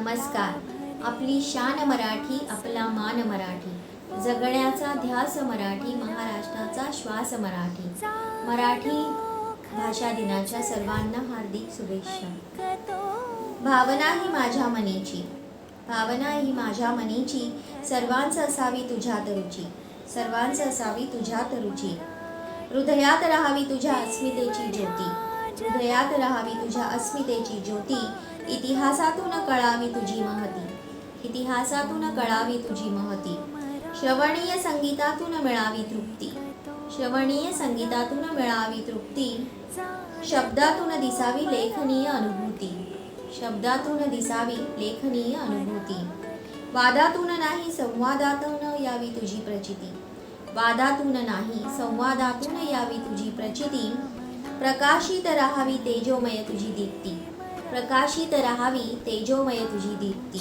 नमस्कार. आपली शान मराठी आपला मान मराठी. जगण्याचा ध्यास मराठी महाराष्ट्राचा श्वास मराठी. मराठी भाषा दिनाच्या सर्वांना हार्दिक शुभेच्छा. भावना ही माझ्या मनीची. भावना ही माझ्या मनीची. सर्वांच असावी तुझ्यात रुची. सर्वांच असावी तुझ्यात रुची. हृदयात राहावी तुझ्या अस्मितेची ज्योती. हृदयात राहावी तुझ्या अस्मितेची ज्योती. इतिहासातून कळावी तुझी महती. इतिहासातून कळावी तुझी महती. श्रवणीय संगीतातून मिळावी तृप्ती. श्रवणीय संगीतातून मिळावी तृप्ती. शब्दातून दिसावी लेखनीय अनुभूती. शब्दातून दिसावी लेखनीय अनुभूती. वादातून नाही संवादातून यावी तुझी प्रचिती. वादातून नाही संवादातून यावी तुझी प्रचिती. प्रकाशित राहावी तेजोमय तुझी दीप्ती. प्रकाशित राहावी तेजोमय तुझी दीप्ती.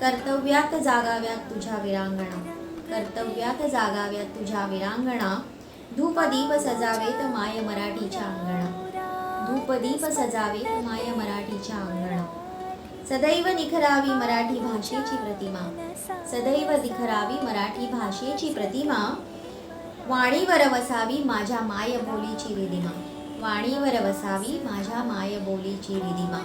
कर्तव्यात जागाव्यात तुझ्या विरांगणा. कर्तव्यात जागाव्यात तुझ्या विरांगणा. धूपदीप सजावेत माय मराठीच्या अंगणा. धूपदीप सजावेत माय मराठीच्या अंगणा. सदैव निखरावी मराठी भाषेची प्रतिमा. सदैव निखरावी मराठी भाषेची प्रतिमा. वाणीवर वसावी माझ्या माय बोलीची विधिमा. वाणीवर वसावी माझ्या मायबोलीची रिदिमा